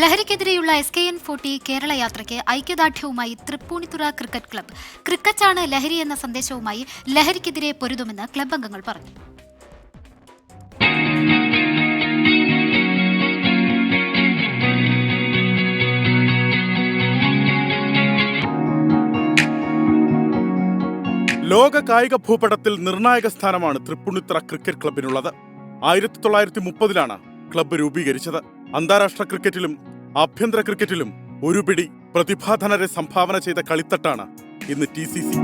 ലഹരിക്കെതിരെയുള്ള S K N forty Kerala യാത്രയ്ക്ക് ഐക്യദാർഢ്യവുമായി Tripunithura cricket club ക്രിക്കറ്റാണ് ലഹരി എന്ന സന്ദേശവുമായി ലഹരിക്കെതിരെ പൊരുതുമെന്ന് ക്ലബ് അംഗങ്ങൾ പറഞ്ഞു. ലോക കായിക ഭൂപടത്തിൽ നിർണായക സ്ഥാനമാണ് തൃപ്പൂണിത്തുറ ക്രിക്കറ്റ് ക്ലബിനുള്ളത്. ആയിരത്തി തൊള്ളായിരത്തി മുപ്പതിലാണ് ക്ലബ്ബ് രൂപീകരിച്ചത്. അന്താരാഷ്ട്ര ക്രിക്കറ്റിലും ആഭ്യന്തര ക്രിക്കറ്റിലും ഒരു പിടി പ്രതിഭാധനരെ സംഭാവന ചെയ്ത കളിത്തട്ടാണ് ഇന്ന് ടി സി സി.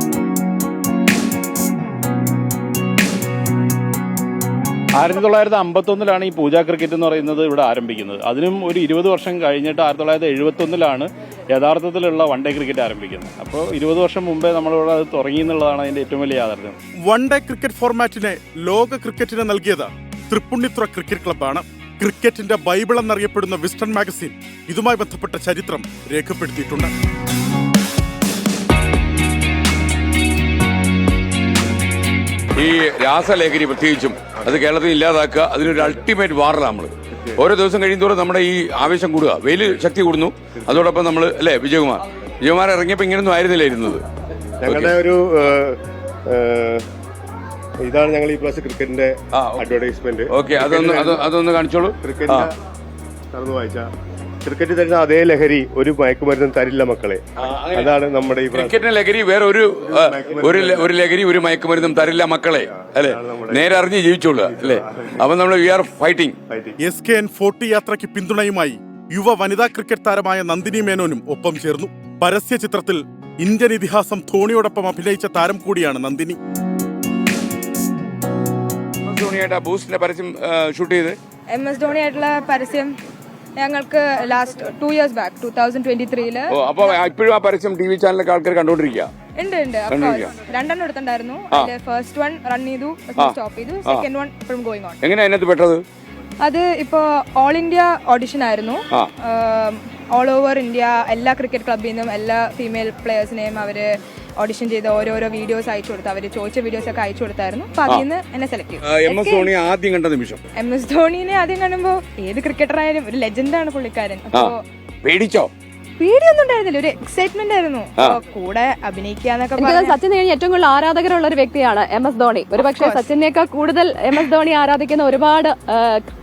ആയിരത്തി തൊള്ളായിരത്തി അമ്പത്തൊന്നിലാണ് ഈ പൂജ ക്രിക്കറ്റ് എന്ന് പറയുന്നത് ഇവിടെ ആരംഭിക്കുന്നത്. അതിനും ഒരു ഇരുപത് വർഷം കഴിഞ്ഞിട്ട് ആയിരത്തി തൊള്ളായിരത്തി എഴുപത്തൊന്നിലാണ് യഥാർത്ഥത്തിലുള്ള വൺ ഡേ ക്രിക്കറ്റ് ആരംഭിക്കുന്നത്. അപ്പോൾ ഇരുപത് വർഷം മുമ്പേ നമ്മളിവിടെ അത് തുടങ്ങി എന്നുള്ളതാണ് അതിന്റെ ഏറ്റവും വലിയ യാഥാർത്ഥ്യം. വൺ ഡേ ക്രിക്കറ്റ് ഫോർമാറ്റിനെ ലോക ക്രിക്കറ്റിന് നൽകിയത് തൃപ്പുണ്ണിത്തുറ ക്രിക്കറ്റ് ക്ലബ്ബാണ്. ക്രിക്കറ്റിന്റെ ബൈബിൾ എന്നറിയപ്പെടുന്ന വിസ്റ്റൺ മാഗസിൻ ഇതുമായി ബന്ധപ്പെട്ട ചരിത്രം രേഖപ്പെടുത്തിയിട്ടുണ്ട്. ഈ രാസലേഖരി പ്രത്യേകിച്ചും അത് കേരളത്തിൽ ഇല്ലാതാക്കുക അതിനൊരു അൾട്ടിമേറ്റ് വാർ നമ്മൾ ഓരോ ദിവസം കഴിയുമോറും നമ്മുടെ ഈ ആവേശം കൂടുക. വെയിൽ ശക്തി കൂടുന്നു. അതോടൊപ്പം നമ്മൾ അല്ലേ വിജയകുമാർ? വിജയകുമാർ ഇറങ്ങിയപ്പോൾ ഇങ്ങനൊന്നും ആയിരുന്നില്ല ഇരുന്നത് ഞങ്ങളുടെ ഒരു ഇതാണ് ഞങ്ങൾ ഈ പ്രാവശ്യം ക്രിക്കറ്റിന്റെ ആ, അഡ്വർടൈസ്മെന്റ് ഓക്കെ അതൊന്ന് അത് അതൊന്ന് കാണിച്ചോളൂ. ക്രിക്കറ്റ് വായിച്ച. ക്രിക്കറ്റ് തരുന്ന അതേ ലഹരി ഒരു മയക്കുമരുന്നും തരില്ല മക്കളെ. അതാണ് നമ്മുടെ ഈ പ്രാവശ്യം. ക്രിക്കറ്റിന് ലഹരി വേറെ ഒരു ആ, ഒരു ല- ഒരു ലഹരി ഒരു മയക്കുമരുന്നും തരില്ല മക്കളെ അല്ലെ? നേരെ അറിഞ്ഞ് ജീവിച്ചോളൂ അല്ലേ? അപ്പൊ നമ്മൾ we are fighting. S K N forty യാത്രയ്ക്ക് പിന്തുണയുമായി യുവ വനിതാ ക്രിക്കറ്റ് താരമായ നന്ദിനി മേനോനും ഒപ്പം ചേർന്നു. പരസ്യ ചിത്രത്തിൽ ഇന്ത്യൻ ഇതിഹാസം ധോണിയോടൊപ്പം അഭിനയിച്ച താരം കൂടിയാണ് നന്ദിനി. ധോണിയായിട്ട് ബൂസ്റ്റിന്റെ പരസ്യം ഷൂട്ട് ചെയ്ത്? എം എസ് ധോണി ആയിട്ടുള്ള പരസ്യം ഞങ്ങൾക്ക് last two years back two thousand twenty ത്രീയിൽ ഓ അപ്പൊ ഇപ്പോഴും ആ പരസ്യം ടി വി ചാനലിലൊക്കെ ആൾക്കാർ കണ്ടോണ്ടിരിക്കുക ഉണ്ട് ഉണ്ട്. രണ്ടെണ്ണം എടുത്തിട്ടുണ്ടായിരുന്നു. ഫസ്റ്റ് വൺ റൺ ചെയ്തു സ്റ്റോപ്പ് ചെയ്തു സെക്കൻഡ് വൺ ഇപ്പോഴും ഗോയിങ് ഓൺ എങ്ങനെയാ അതിനകത്ത് പെട്ടത്? അത് ഇപ്പോ ഓൾ ഇന്ത്യ ഓഡിഷൻ ആയിരുന്നു. ഓൾ ഓവർ ഇന്ത്യ എല്ലാ ക്രിക്കറ്റ് ക്ലബിൽ നിന്നും എല്ലാ ഫീമെയിൽ പ്ലെയേഴ്സിനെയും അവർ ഓഡിഷൻ ചെയ്ത് ഓരോരോ വീഡിയോസ് അയച്ചു കൊടുത്തു അവർ ചോദിച്ച വീഡിയോസ് ഒക്കെ അയച്ചു കൊടുത്തായിരുന്നു. അപ്പൊ അതിൽ നിന്ന് എന്നെ സെലക്ട് ചെയ്തു. എം എസ് ധോണി ആദ്യം കണ്ട നിമിഷം. എം എസ് ധോണിനെ ആദ്യം കാണുമ്പോൾ ഏത് ക്രിക്കറ്റർ ആയാലും ഒരു ലെജൻഡാണ് പുള്ളിക്കാരൻ. അപ്പോ പേടിച്ചോ? പേടിയൊന്നും ഉണ്ടായിരുന്നില്ല ഒരു എക്സൈറ്റ്മെന്റ് ആയിരുന്നു. കൂടെ അഭിനയിക്കാന്നൊക്കെ സച്ചിൻ കഴിഞ്ഞ് ഏറ്റവും കൂടുതൽ ആരാധകരുള്ള ഒരു വ്യക്തിയാണ് എം എസ് ധോണി. ഒരു പക്ഷേ സച്ചിനേക്കാൾ കൂടുതൽ എം എസ് ധോണി ആരാധിക്കുന്ന ഒരുപാട്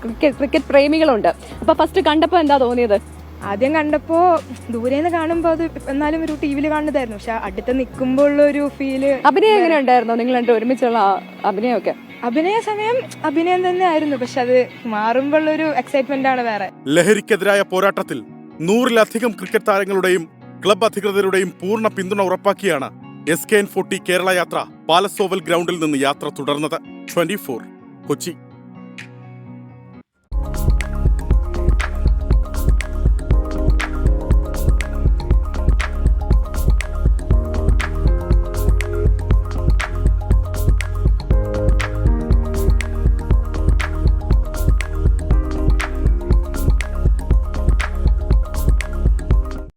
ക്രിക്കറ്റ് ക്രിക്കറ്റ് പ്രേമികളുണ്ട്. അപ്പൊ ഫസ്റ്റ് കണ്ടപ്പോ എന്താ തോന്നിയത്? ആദ്യം കണ്ടപ്പോ ദൂരേന്ന് കാണുമ്പോ അത് എന്നാലും ഒരു ടി വിയിൽ കാണുന്നതായിരുന്നു. പക്ഷെ അടുത്ത് നിൽക്കുമ്പോൾ ഉള്ള ഒരു ഫീൽ അഭിനയം എങ്ങനെ ഉണ്ടായിരുന്നു? നിങ്ങൾ രണ്ട് ഒരുമിച്ചുള്ള അഭിനയമൊക്കെ? അഭിനയ സമയം അഭിനയം തന്നെ ആയിരുന്നു പക്ഷെ അത് മാറുമ്പോൾ ഒരു എക്സൈറ്റ്മെന്റ് ആണ് വേറെ. ലഹരിക്കെതിരായ പോരാട്ടത്തിൽ നൂറിലധികം ക്രിക്കറ്റ് താരങ്ങളുടെയും ക്ലബ് അധികൃതരുടെയും പൂർണ പിന്തുണ ഉറപ്പാക്കിയാണ് S K N forty Kerala യാത്ര പാലസോവൽ ഗ്രൗണ്ടിൽ നിന്ന് യാത്ര തുടർന്നത്. Twenty four Kochi.